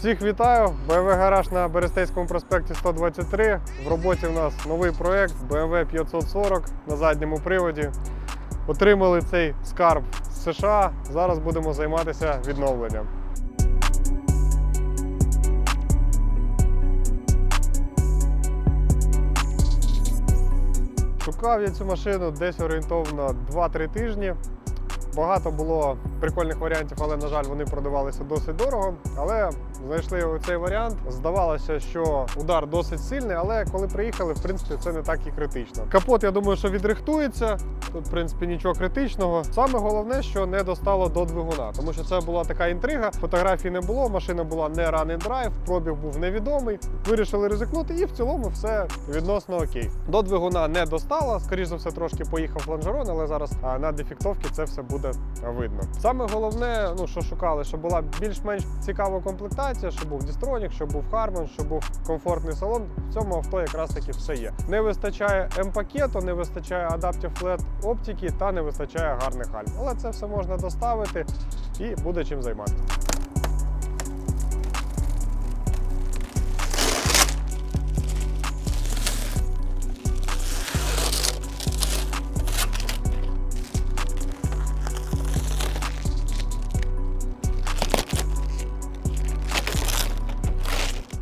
Всіх вітаю! BMW гараж на Берестейському проспекті 123. В роботі в нас новий проект BMW 540 на задньому приводі. Отримали цей скарб з США. Зараз будемо займатися відновленням. Шукав я цю машину десь орієнтовно 2-3 тижні. Багато було прикольних варіантів, але, на жаль, вони продавалися досить дорого. Але знайшли цей варіант. Здавалося, що удар досить сильний, але коли приїхали, в принципі, це не так і критично. Капот, я думаю, що відрихтується. Тут, в принципі, нічого критичного. Саме головне, що не достало до двигуна, тому що це була така інтрига. Фотографій не було, машина була не and drive, пробіг був невідомий. Вирішили ризикнути, і в цілому все відносно окей. До двигуна не достало. Скоріше за все, трошки поїхав лонжерон, але зараз на дефектовці це все буде видно. Саме головне, ну що шукали, щоб була більш-менш цікава комплектація, щоб був дістронік, щоб був Harman, щоб був комфортний салон. В цьому авто якраз таки все є. Не вистачає М-пакету, не вистачає адаптів LED оптики та не вистачає гарних гальм. Але це все можна доставити і буде чим займатися.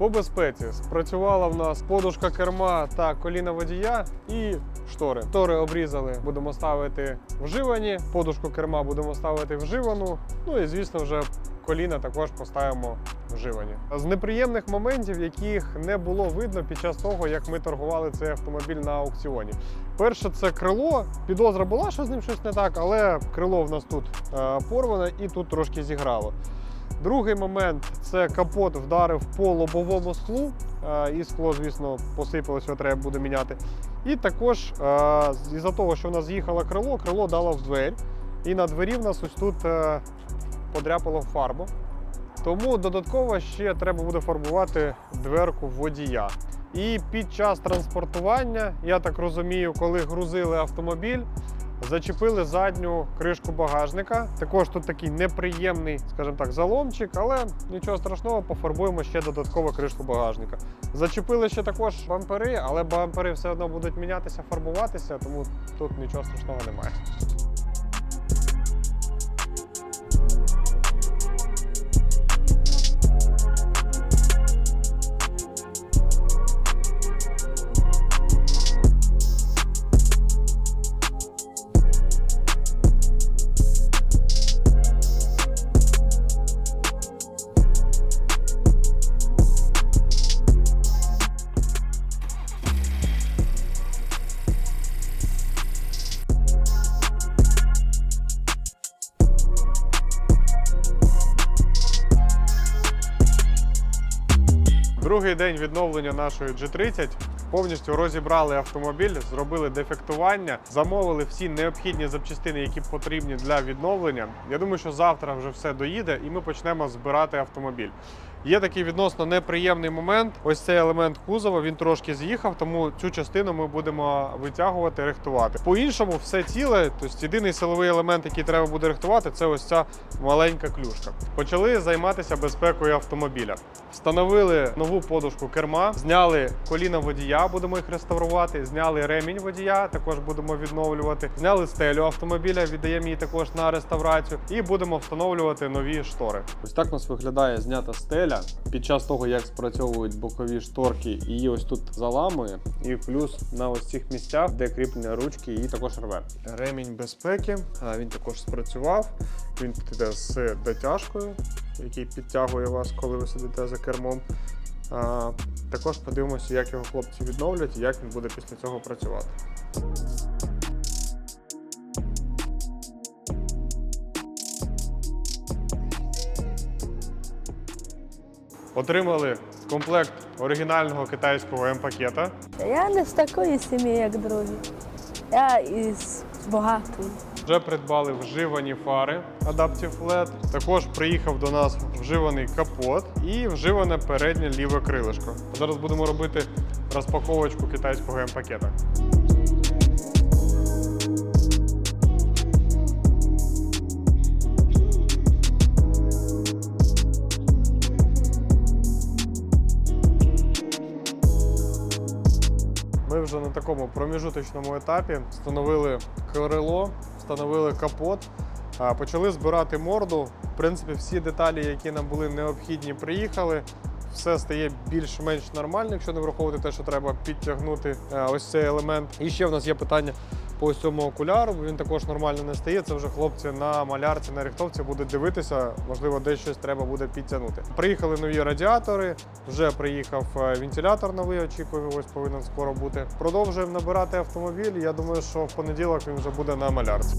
По безпеці спрацювала в нас подушка керма та коліна водія і штори. Штори обрізали, будемо ставити вживані, подушку керма будемо ставити вживану. Ну і звісно, вже коліна також поставимо вживані. З неприємних моментів, яких не було видно під час того, як ми торгували цей автомобіль на аукціоні. Перше, це крило. Підозра була, що з ним щось не так, але крило в нас тут е, порване і тут трошки зіграло. Другий момент це капот вдарив по лобовому склу, е, і скло, звісно, посипалося, треба буде міняти. І також е, з- із-за того, що в нас з'їхало крило, крило дало в двері. І на двері в нас ось тут е, подряпало фарбу. Тому додатково ще треба буде фарбувати дверку водія. І під час транспортування, я так розумію, коли грузили автомобіль, Зачепили задню кришку багажника. Також тут такий неприємний, скажімо так, заломчик, але нічого страшного, пофарбуємо ще додатково кришку багажника. Зачепили ще також бампери, але бампери все одно будуть мінятися, фарбуватися, тому тут нічого страшного немає. Другий день відновлення нашої G30. Повністю розібрали автомобіль, зробили дефектування, замовили всі необхідні запчастини, які потрібні для відновлення. Я думаю, що завтра вже все доїде, і ми почнемо збирати автомобіль. Є такий відносно неприємний момент. Ось цей елемент кузова він трошки з'їхав, тому цю частину ми будемо витягувати, рихтувати. По-іншому, все ціле. Тобто єдиний силовий елемент, який треба буде рихтувати, це ось ця маленька клюшка. Почали займатися безпекою автомобіля. Встановили нову подушку керма, зняли коліна водія, будемо їх реставрувати. Зняли ремінь водія, також будемо відновлювати. Зняли стелю автомобіля, віддаємо її також на реставрацію, і будемо встановлювати нові штори. Ось так у нас виглядає знята стеля. Під час того, як спрацьовують бокові шторки, її ось тут заламує, і плюс на ось цих місцях, де кріплення ручки, її також рве. Ремінь безпеки, він також спрацював. Він тут іде з дотяжкою, який підтягує вас, коли ви сидите за кермом. Також подивимося, як його хлопці відновлять і як він буде після цього працювати. Отримали комплект оригінального китайського М-пакета. Я не з такої сім'ї, як другі. Я із багатої. Вже придбали вживані фари Adaptive LED. Також приїхав до нас вживаний капот і вживане переднє ліве крилишко. Зараз будемо робити розпаковочку китайського М-пакета. Вже на такому проміжуточному етапі. Встановили крило, встановили капот, почали збирати морду. В принципі, всі деталі, які нам були необхідні, приїхали. Все стає більш-менш нормально, якщо не враховувати те, що треба підтягнути е, ось цей елемент. І ще в нас є питання по цьому окуляру, він також нормально не стає. Це вже хлопці на малярці, на рихтовці будуть дивитися. Можливо, десь щось треба буде підтягнути. Приїхали нові радіатори, вже приїхав е, вентилятор новий, очікую, ось повинен скоро бути. Продовжуємо набирати автомобіль. Я думаю, що в понеділок він вже буде на малярці.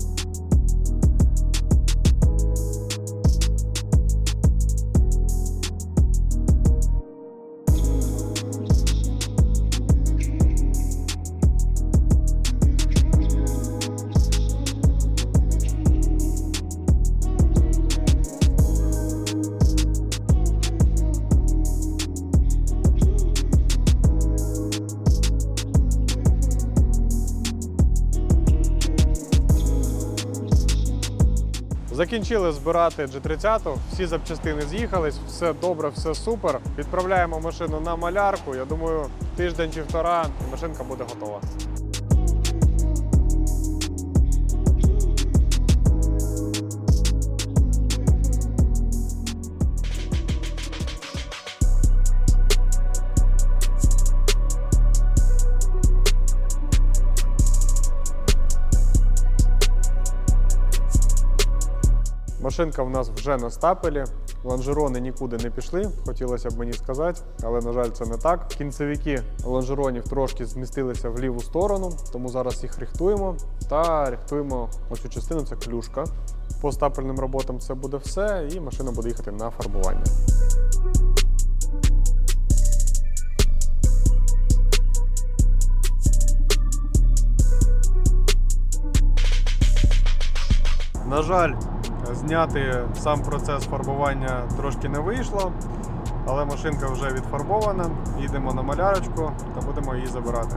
Закінчили збирати G30, всі запчастини з'їхались, все добре, все супер. Відправляємо машину на малярку. Я думаю, тиждень-півтора і машинка буде готова. Машинка в нас вже на стапелі. Лонжерони нікуди не пішли, хотілося б мені сказати, але на жаль, це не так. Кінцевики лонжеронів трошки змістилися в ліву сторону, тому зараз їх рихтуємо та рихтуємо ось цю частину, це клюшка. По стапельним роботам це буде все, і машина буде їхати на фарбування. На жаль, зняти сам процес фарбування трошки не вийшло, але машинка вже відфарбована. Їдемо на малярочку та будемо її забирати.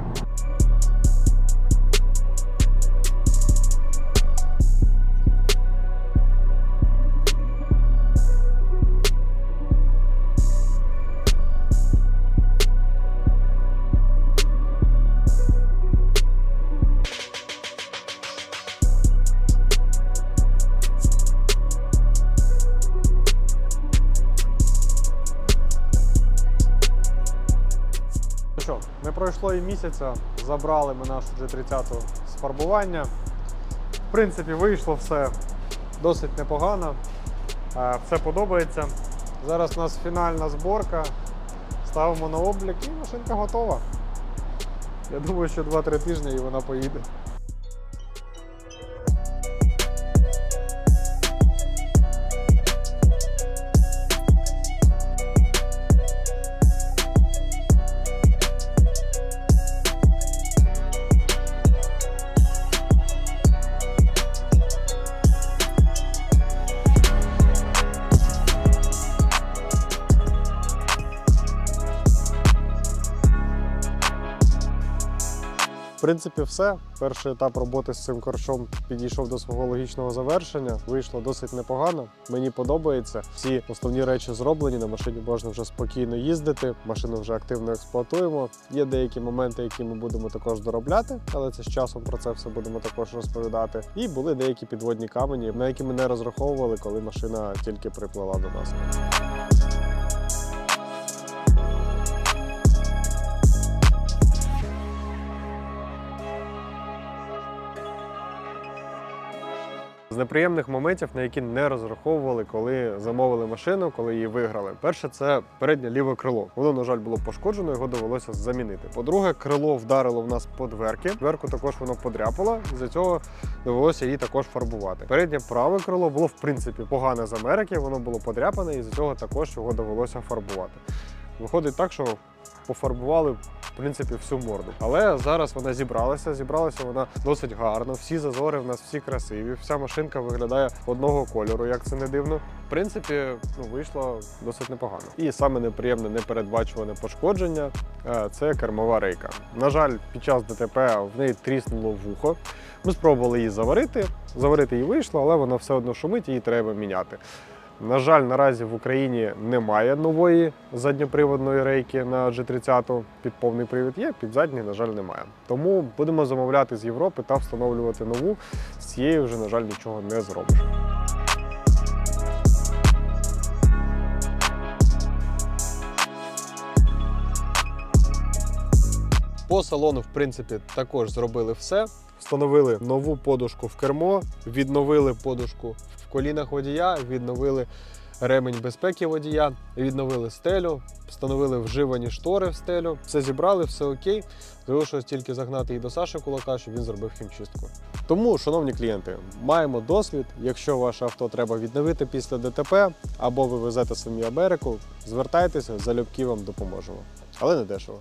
Що, не пройшло і місяця, забрали ми нашу G30 з фарбування. В принципі, вийшло все досить непогано. Е, Все подобається. Зараз у нас фінальна зборка. Ставимо на облік і машинка готова. Я думаю, що 2-3 тижні і вона поїде. Принципі, все. Перший етап роботи з цим корчом підійшов до свого логічного завершення. Вийшло досить непогано. Мені подобається. Всі основні речі зроблені. На машині можна вже спокійно їздити. Машину вже активно експлуатуємо. Є деякі моменти, які ми будемо також доробляти, але це з часом про це все будемо також розповідати. І були деякі підводні камені, на які ми не розраховували, коли машина тільки приплила до нас. З неприємних моментів, на які не розраховували, коли замовили машину, коли її виграли. Перше, це переднє ліве крило. Воно, на жаль, було пошкоджено, його довелося замінити. По-друге, крило вдарило в нас по дверки. Дверку також воно подряпало, і за цього довелося її також фарбувати. Переднє праве крило було в принципі погане з Америки, воно було подряпане, і за цього також його довелося фарбувати. Виходить так, що пофарбували в принципі всю морду. Але зараз вона зібралася. Зібралася вона досить гарно. Всі зазори в нас всі красиві. Вся машинка виглядає одного кольору, як це не дивно. В принципі, ну вийшло досить непогано. І саме неприємне непередбачуване пошкодження е, це кермова рейка. На жаль, під час ДТП в неї тріснуло вухо. Ми спробували її заварити. Заварити її вийшло, але вона все одно шумить, її треба міняти. На жаль, наразі в Україні немає нової задньоприводної рейки на G30 під повний привід. Є, під задній, на жаль, немає. Тому будемо замовляти з Європи та встановлювати нову. З цією вже, на жаль, нічого не зробиш. По салону, в принципі, також зробили все. Встановили нову подушку в кермо, відновили подушку в колінах водія, відновили ремень безпеки водія, відновили стелю, встановили вживані штори в стелю. Все зібрали, все окей. Залишилось тільки загнати її до Саші Кулака, щоб він зробив хімчистку. Тому, шановні клієнти, маємо досвід. Якщо ваше авто треба відновити після ДТП або ви везете самі Америку, звертайтеся, залюбки вам допоможемо. Але не дешево.